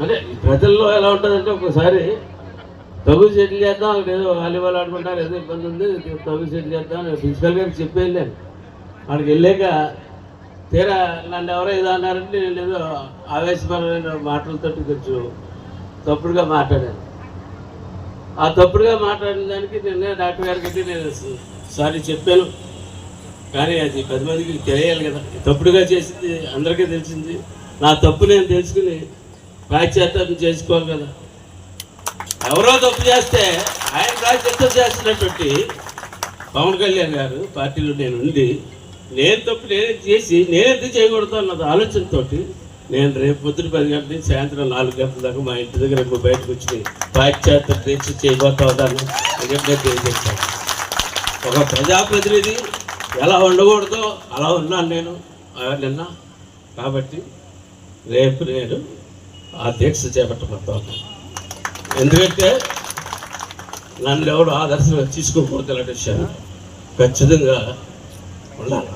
అంటే ప్రజల్లో ఎలా ఉంటుందంటే ఒకసారి తగు సెటిల్ చేద్దాం ఏదో వాలీబాల్ ఆడుకుంటారు ఏదో ఇబ్బంది ఉంది తగు సెటిల్ చేద్దాం అని ప్రిన్సిపల్ గారికి చెప్పి వెళ్ళాను అక్కడికి వెళ్ళాక తీరా నన్ను ఎవరో ఏదో అన్నారంటే నేను ఏదో ఆవేశపరమైన మాటలతో కొంచెం తప్పుడుగా మాట్లాడాను. ఆ తప్పుడుగా మాట్లాడిన దానికి నిన్నే డాక్టర్ గారికి అయితే నేను సారీ చెప్పాను. కానీ అది పది మందికి తెలియాలి కదా. తప్పుడుగా చేసింది అందరికీ తెలిసింది. నా తప్పు నేను తెలుసుకుని ప్రాచ్యాతం చేసుకోవాలి కదా. ఎవరో తప్పు చేస్తే ఆయన ప్రాచ్యాతం చేస్తున్నటువంటి పవన్ కళ్యాణ్ గారు పార్టీలో నేను ఉండి నేను తప్పు నేనే చేసి నేనెందుకు చేయకూడదు అన్నది ఆలోచనతో నేను రేపు పొద్దున పది గంటల నుంచి సాయంత్రం నాలుగు గంటల దాకా మా ఇంటి దగ్గర ఇంకో బయటకు వచ్చి పాశ్చాత్య దీక్ష చేయబోతా ఉన్నాను అని చెప్పి ఒక ప్రజాప్రతినిధి ఎలా ఉండకూడదో అలా ఉన్నాను నేను నిన్న. కాబట్టి రేపు నేను ఆ దీక్ష చేపట్టబోతాను ఎందుకంటే నన్ను ఎవడు ఆదర్శంగా తీసుకోకూడదు ఇలాంటి విషయాలు ఖచ్చితంగా ఉండాలి.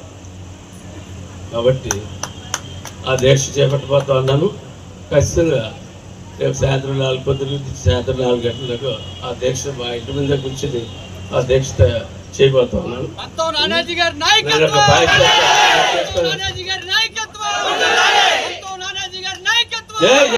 కాబట్టి ఆ దీక్ష చేపట్టబోతా ఉన్నాను ఖచ్చితంగా రేపు సాయంత్రం నాలుగు పొద్దున నుంచి సాయంత్రం నాలుగు గంటలకు ఆ దీక్ష మా ఇంటి మీద కూర్చొని ఆ దీక్ష చేయబోతా ఉన్నాను నాయకత్వం!